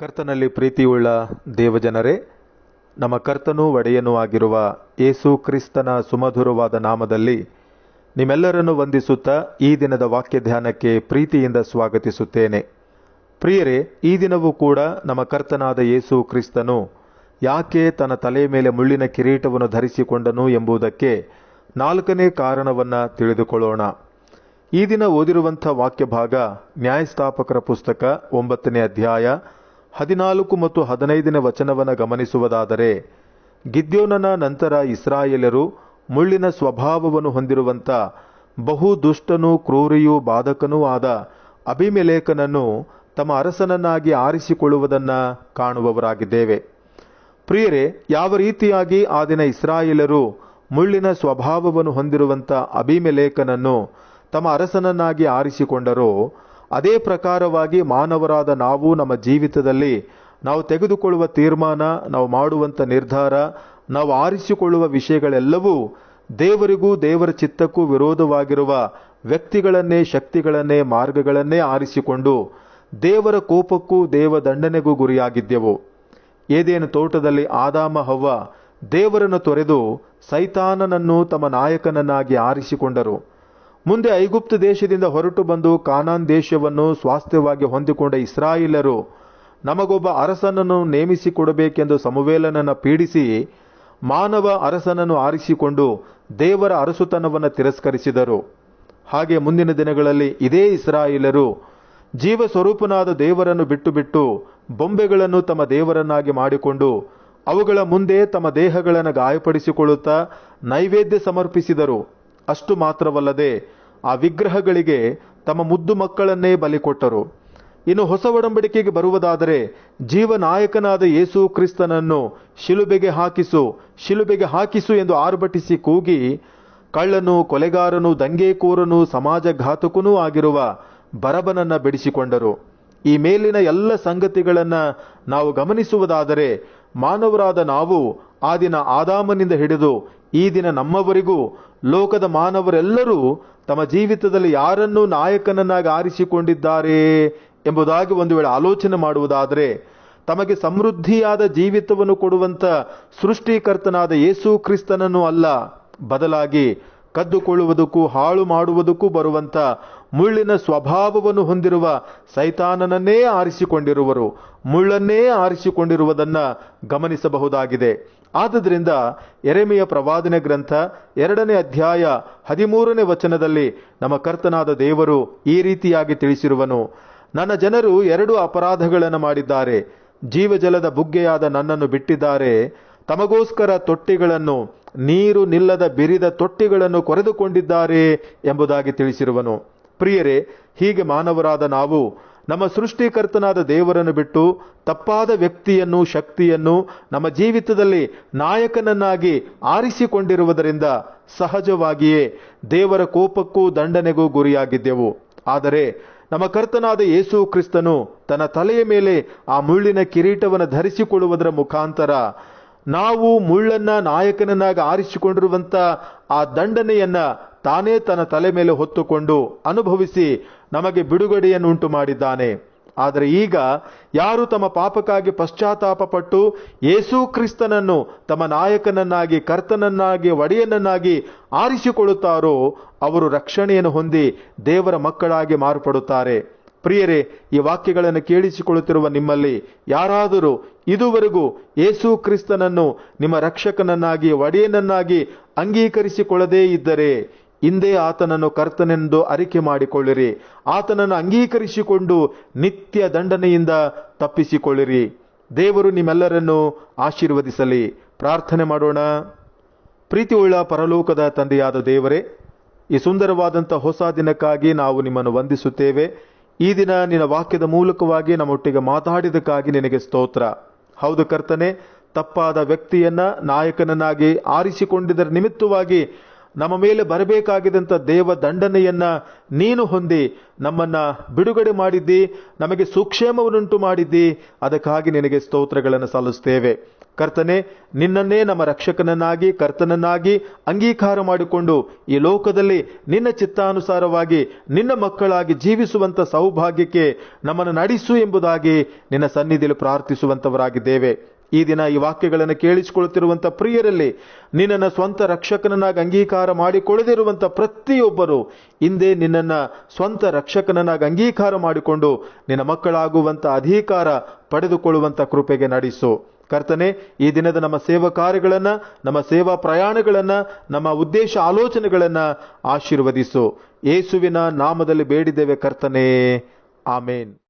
ಕರ್ತನಲ್ಲಿ ಪ್ರೀತಿಯುಳ್ಳ ದೇವಜನರೇ, ನಮ್ಮ ಕರ್ತನೂ ಒಡೆಯನೂ ಆಗಿರುವ ಏಸು ಕ್ರಿಸ್ತನ ಸುಮಧುರವಾದ ನಾಮದಲ್ಲಿ ನಿಮ್ಮೆಲ್ಲರನ್ನು ವಂದಿಸುತ್ತಾ ಈ ದಿನದ ವಾಕ್ಯ ಧ್ಯಾನಕ್ಕೆ ಪ್ರೀತಿಯಿಂದ ಸ್ವಾಗತಿಸುತ್ತೇನೆ. ಪ್ರಿಯರೇ, ಈ ದಿನವೂ ಕೂಡ ನಮ್ಮ ಕರ್ತನಾದ ಏಸು ಕ್ರಿಸ್ತನು ಯಾಕೆ ತನ್ನ ತಲೆಯ ಮೇಲೆ ಮುಳ್ಳಿನ ಕಿರೀಟವನ್ನು ಧರಿಸಿಕೊಂಡನು ಎಂಬುದಕ್ಕೆ ನಾಲ್ಕನೇ ಕಾರಣವನ್ನು ತಿಳಿದುಕೊಳ್ಳೋಣ. ಈ ದಿನ ಓದಿರುವಂಥ ವಾಕ್ಯ ಭಾಗ ನ್ಯಾಯಸ್ಥಾಪಕರ ಪುಸ್ತಕ ಒಂಬತ್ತನೇ ಅಧ್ಯಾಯ ಹದಿನಾಲ್ಕು ಮತ್ತು ಹದಿನೈದನೇ ವಚನವನ್ನು ಗಮನಿಸುವುದಾದರೆ, ಗಿದ್ಯೋನನ ನಂತರ ಇಸ್ರಾಯೇಲರು ಮುಳ್ಳಿನ ಸ್ವಭಾವವನ್ನು ಹೊಂದಿರುವಂಥ ಬಹು ದುಷ್ಟನೂ ಕ್ರೂರಿಯೂ ಬಾಧಕನೂ ಆದ ಅಭಿಮೆಲೇಖನನ್ನು ತಮ್ಮ ಅರಸನನ್ನಾಗಿ ಆರಿಸಿಕೊಳ್ಳುವುದನ್ನು ಕಾಣುವವರಾಗಿದ್ದೇವೆ. ಪ್ರಿಯರೇ, ಯಾವ ರೀತಿಯಾಗಿ ಆ ದಿನ ಇಸ್ರಾಯೇಲರು ಮುಳ್ಳಿನ ಸ್ವಭಾವವನ್ನು ಹೊಂದಿರುವಂಥ ಅಭಿಮೆಲೇಖನನ್ನು ತಮ್ಮ ಅರಸನನ್ನಾಗಿ ಆರಿಸಿಕೊಂಡರೋ ಅದೇ ಪ್ರಕಾರವಾಗಿ ಮಾನವರಾದ ನಾವು ನಮ್ಮ ಜೀವಿತದಲ್ಲಿ ನಾವು ತೆಗೆದುಕೊಳ್ಳುವ ತೀರ್ಮಾನ, ನಾವು ಮಾಡುವಂಥ ನಿರ್ಧಾರ, ನಾವು ಆರಿಸಿಕೊಳ್ಳುವ ವಿಷಯಗಳೆಲ್ಲವೂ ದೇವರಿಗೂ ದೇವರ ಚಿತ್ತಕ್ಕೂ ವಿರೋಧವಾಗಿರುವ ವ್ಯಕ್ತಿಗಳನ್ನೇ, ಶಕ್ತಿಗಳನ್ನೇ, ಮಾರ್ಗಗಳನ್ನೇ ಆರಿಸಿಕೊಂಡು ದೇವರ ಕೋಪಕ್ಕೂ ದೇವ ದಂಡನೆಗೂ ಗುರಿಯಾಗಿದ್ದೆವು. ಏದೇನು ತೋಟದಲ್ಲಿ ಆದಾಮ, ಹವ್ವ ದೇವರನ್ನು ತೊರೆದು ಸೈತಾನನನ್ನು ತಮ್ಮ ನಾಯಕನನ್ನಾಗಿ ಆರಿಸಿಕೊಂಡರು. ಮುಂದೆ ಐಗುಪ್ತ ದೇಶದಿಂದ ಹೊರಟು ಬಂದು ಕಾನಾನ್ ದೇಶವನ್ನು ಸ್ವಾಸ್ಥ್ಯವಾಗಿ ಹೊಂದಿಕೊಂಡ ಇಸ್ರಾಯಿಲರು ನಮಗೊಬ್ಬ ಅರಸನನ್ನು ನೇಮಿಸಿಕೊಡಬೇಕೆಂದು ಸಮುವೇಲನನ್ನು ಪೀಡಿಸಿ ಮಾನವ ಅರಸನನ್ನು ಆರಿಸಿಕೊಂಡು ದೇವರ ಅರಸುತನವನ್ನು ತಿರಸ್ಕರಿಸಿದರು. ಹಾಗೆ ಮುಂದಿನ ದಿನಗಳಲ್ಲಿ ಇದೇ ಇಸ್ರಾಯಿಲರು ಜೀವ ಸ್ವರೂಪನಾದ ದೇವರನ್ನು ಬಿಟ್ಟು ಬಿಟ್ಟು ಬೊಂಬೆಗಳನ್ನು ತಮ್ಮ ದೇವರನ್ನಾಗಿ ಮಾಡಿಕೊಂಡು ಅವುಗಳ ಮುಂದೆ ತಮ್ಮ ದೇಹಗಳನ್ನು ಗಾಯಪಡಿಸಿಕೊಳ್ಳುತ್ತಾ ನೈವೇದ್ಯ ಸಮರ್ಪಿಸಿದರು. ಅಷ್ಟು ಮಾತ್ರವಲ್ಲದೆ ಆ ವಿಗ್ರಹಗಳಿಗೆ ತಮ್ಮ ಮುದ್ದು ಮಕ್ಕಳನ್ನೇ ಬಲಿ ಕೊಟ್ಟರು. ಇನ್ನು ಹೊಸ ಒಡಂಬಡಿಕೆಗೆ ಬರುವುದಾದರೆ ಜೀವನಾಯಕನಾದ ಯೇಸು ಕ್ರಿಸ್ತನನ್ನು ಶಿಲುಬೆಗೆ ಹಾಕಿಸು ಶಿಲುಬೆಗೆ ಹಾಕಿಸು ಎಂದು ಆರ್ಭಟಿಸಿ ಕೂಗಿ ಕಳ್ಳನು ಕೊಲೆಗಾರನು ದಂಗೆಕೋರನು ಸಮಾಜಘಾತಕನೂ ಆಗಿರುವ ಬರಬನನ್ನು ಬಿಡಿಸಿಕೊಂಡರು. ಈ ಮೇಲಿನ ಎಲ್ಲ ಸಂಗತಿಗಳನ್ನು ನಾವು ಗಮನಿಸುವುದಾದರೆ ಮಾನವರಾದ ನಾವು ಆ ದಿನ ಆದಾಮನಿಂದ ಹಿಡಿದು ಈ ದಿನ ನಮ್ಮವರಿಗೂ ಲೋಕದ ಮಾನವರೆಲ್ಲರೂ ತಮ್ಮ ಜೀವಿತದಲ್ಲಿ ಯಾರನ್ನು ನಾಯಕನನ್ನಾಗಿ ಆರಿಸಿಕೊಂಡಿದ್ದಾರೆ ಎಂಬುದಾಗಿ ಒಂದು ವೇಳೆ ಆಲೋಚನೆ ಮಾಡುವುದಾದರೆ, ತಮಗೆ ಸಮೃದ್ಧಿಯಾದ ಜೀವಿತವನ್ನು ಕೊಡುವಂಥ ಸೃಷ್ಟಿಕರ್ತನಾದ ಯೇಸು ಕ್ರಿಸ್ತನನ್ನು ಅಲ್ಲ, ಬದಲಾಗಿ ಕದ್ದುಕೊಳ್ಳುವುದಕ್ಕೂ ಹಾಳು ಮಾಡುವುದಕ್ಕೂ ಬರುವಂತ ಮುಳ್ಳಿನ ಸ್ವಭಾವವನ್ನು ಹೊಂದಿರುವ ಸೈತಾನನನ್ನೇ ಆರಿಸಿಕೊಂಡಿರುವರು. ಮುಳ್ಳನ್ನೇ ಆರಿಸಿಕೊಂಡಿರುವುದನ್ನ ಗಮನಿಸಬಹುದಾಗಿದೆ. ಆದ್ದರಿಂದ ಎರೆಮೆಯ ಪ್ರವಾದನೆ ಗ್ರಂಥ ಎರಡನೇ ಅಧ್ಯಾಯ ಹದಿಮೂರನೇ ವಚನದಲ್ಲಿ ನಮ್ಮ ಕರ್ತನಾದ ದೇವರು ಈ ರೀತಿಯಾಗಿ ತಿಳಿಸಿರುವನು. ನನ್ನ ಜನರು ಎರಡು ಅಪರಾಧಗಳನ್ನು ಮಾಡಿದ್ದಾರೆ. ಜೀವಜಲದ ಬುಗ್ಗೆಯಾದ ನನ್ನನ್ನು ಬಿಟ್ಟಿದ್ದಾರೆ. ತಮಗೋಸ್ಕರ ತೊಟ್ಟಿಗಳನ್ನು, ನೀರು ನಿಲ್ಲದ ಬಿರಿದ ತೊಟ್ಟಿಗಳನ್ನು ಕೊರೆದುಕೊಂಡಿದ್ದಾರೆ ಎಂಬುದಾಗಿ ತಿಳಿಸಿರುವನು. ಪ್ರಿಯರೇ, ಹೀಗೆ ಮಾನವರಾದ ನಾವು, ನಮ್ಮ ಸೃಷ್ಟಿಕರ್ತನಾದ ದೇವರನ್ನು ಬಿಟ್ಟು ತಪ್ಪಾದ ವ್ಯಕ್ತಿಯನ್ನು ಶಕ್ತಿಯನ್ನು ನಮ್ಮ ಜೀವಿತದಲ್ಲಿ ನಾಯಕನನ್ನಾಗಿ ಆರಿಸಿಕೊಂಡಿರುವುದರಿಂದ ಸಹಜವಾಗಿಯೇ ದೇವರ ಕೋಪಕ್ಕೂ ದಂಡನೆಗೂ ಗುರಿಯಾಗಿದ್ದೆವು. ಆದರೆ ನಮ್ಮ ಕರ್ತನಾದ ಯೇಸು ಕ್ರಿಸ್ತನು ತನ್ನ ತಲೆಯ ಮೇಲೆ ಆ ಮುಳ್ಳಿನ ಕಿರೀಟವನ್ನು ಧರಿಸಿಕೊಳ್ಳುವುದರ ಮುಖಾಂತರ ನಾವು ಮುಳ್ಳನ್ನ ನಾಯಕನನ್ನಾಗಿ ಆರಿಸಿಕೊಂಡಿರುವಂತ ಆ ದಂಡನೆಯನ್ನ ತಾನೇ ತನ್ನ ತಲೆ ಮೇಲೆ ಹೊತ್ತುಕೊಂಡು ಅನುಭವಿಸಿ ನಮಗೆ ಬಿಡುಗಡೆಯನ್ನು ಉಂಟು ಮಾಡಿದ್ದಾನೆ. ಆದರೆ ಈಗ ಯಾರು ತಮ್ಮ ಪಾಪಕ್ಕಾಗಿ ಪಶ್ಚಾತ್ತಾಪಪಟ್ಟು ಯೇಸು ಕ್ರಿಸ್ತನನ್ನು ತಮ್ಮ ನಾಯಕನನ್ನಾಗಿ, ಕರ್ತನನ್ನಾಗಿ, ಒಡೆಯನನ್ನಾಗಿ ಆರಿಸಿಕೊಳ್ಳುತ್ತಾರೋ, ಅವರು ರಕ್ಷಣೆಯನ್ನು ಹೊಂದಿ ದೇವರ ಮಕ್ಕಳಾಗಿ ಮಾರ್ಪಡುತ್ತಾರೆ. ಪ್ರಿಯರೇ, ಈ ವಾಕ್ಯಗಳನ್ನು ಕೇಳಿಸಿಕೊಳ್ಳುತ್ತಿರುವ ನಿಮ್ಮಲ್ಲಿ ಯಾರಾದರೂ ಇದುವರೆಗೂ ಯೇಸು ಕ್ರಿಸ್ತನನ್ನು ನಿಮ್ಮ ರಕ್ಷಕನನ್ನಾಗಿ, ಒಡೆಯನನ್ನಾಗಿ ಅಂಗೀಕರಿಸಿಕೊಳ್ಳದೇ ಇದ್ದರೆ ಹಿಂದೆ ಆತನನ್ನು ಕರ್ತನೆಂದು ಅರಿಕೆ ಮಾಡಿಕೊಳ್ಳಿರಿ. ಆತನನ್ನು ಅಂಗೀಕರಿಸಿಕೊಂಡು ನಿತ್ಯ ದಂಡನೆಯಿಂದ ತಪ್ಪಿಸಿಕೊಳ್ಳಿರಿ. ದೇವರು ನಿಮ್ಮೆಲ್ಲರನ್ನು ಆಶೀರ್ವದಿಸಲಿ. ಪ್ರಾರ್ಥನೆ ಮಾಡೋಣ. ಪ್ರೀತಿಯುಳ್ಳ ಪರಲೋಕದ ತಂದೆಯಾದ ದೇವರೇ, ಈ ಸುಂದರವಾದಂಥ ಹೊಸ ದಿನಕ್ಕಾಗಿ ನಾವು ನಿಮ್ಮನ್ನು ವಂದಿಸುತ್ತೇವೆ. ಈ ದಿನ ನಿನ್ನ ವಾಕ್ಯದ ಮೂಲಕವಾಗಿ ನಮ್ಮೊಟ್ಟಿಗೆ ಮಾತಾಡಿದಕ್ಕಾಗಿ ನಿನಗೆ ಸ್ತೋತ್ರ. ಹೌದು ಕರ್ತನೆ, ತಪ್ಪಾದ ವ್ಯಕ್ತಿಯನ್ನ ನಾಯಕನನ್ನಾಗಿ ಆರಿಸಿಕೊಂಡಿದ್ದರ ನಿಮಿತ್ತವಾಗಿ ನಮ್ಮ ಮೇಲೆ ಬರಬೇಕಾಗಿದ್ದಂಥ ದೇವ ದಂಡನೆಯನ್ನ ನೀನು ಹೊಂದಿ, ನಮ್ಮನ್ನ ಬಿಡುಗಡೆ ಮಾಡಿದ್ದಿ, ನಮಗೆ ಸುಕ್ಷೇಮವನ್ನುಂಟು ಮಾಡಿದ್ದಿ, ಅದಕ್ಕಾಗಿ ನಿನಗೆ ಸ್ತೋತ್ರಗಳನ್ನು ಸಲ್ಲಿಸ್ತೇವೆ. ಕರ್ತನೆ, ನಿನ್ನನ್ನೇ ನಮ್ಮ ರಕ್ಷಕನನ್ನಾಗಿ, ಕರ್ತನನ್ನಾಗಿ ಅಂಗೀಕಾರ ಮಾಡಿಕೊಂಡು ಈ ಲೋಕದಲ್ಲಿ ನಿನ್ನ ಚಿತ್ತಾನುಸಾರವಾಗಿ, ನಿನ್ನ ಮಕ್ಕಳಾಗಿ ಜೀವಿಸುವಂಥ ಸೌಭಾಗ್ಯಕ್ಕೆ ನಮ್ಮನ್ನು ನಡೆಸು ಎಂಬುದಾಗಿ ನಿನ್ನ ಸನ್ನಿಧಿಯಲ್ಲಿ ಪ್ರಾರ್ಥಿಸುವಂತವರಾಗಿದ್ದೇವೆ ಈ ದಿನ ಈ ವಾಕ್ಯಗಳನ್ನು ಕೇಳಿಸಿಕೊಳ್ಳುತ್ತಿರುವಂಥ ಪ್ರಿಯರಲ್ಲಿ ನಿನ್ನನ್ನು ಸ್ವಂತ ರಕ್ಷಕನನ್ನಾಗಿ ಅಂಗೀಕಾರ ಮಾಡಿಕೊಳ್ಳದಿರುವಂಥ ಪ್ರತಿಯೊಬ್ಬರು ಹಿಂದೆ ನಿನ್ನನ್ನು ಸ್ವಂತ ರಕ್ಷಕನನ್ನಾಗಿ ಅಂಗೀಕಾರ ಮಾಡಿಕೊಂಡು ನಿನ್ನ ಮಕ್ಕಳಾಗುವಂಥ ಅಧಿಕಾರ ಪಡೆದುಕೊಳ್ಳುವಂಥ ಕೃಪೆಗೆ ನಡೆಸು. ಕರ್ತನೆ, ಈ ದಿನದ ನಮ್ಮ ಸೇವಾ ಕಾರ್ಯಗಳನ್ನು, ನಮ್ಮ ಸೇವಾ ಪ್ರಯಾಣಗಳನ್ನು, ನಮ್ಮ ಉದ್ದೇಶ ಆಲೋಚನೆಗಳನ್ನು ಆಶೀರ್ವದಿಸು. ಯೇಸುವಿನ ನಾಮದಲ್ಲಿ ಬೇಡಿದ್ದೇವೆ ಕರ್ತನೆ. ಆಮೇನ್.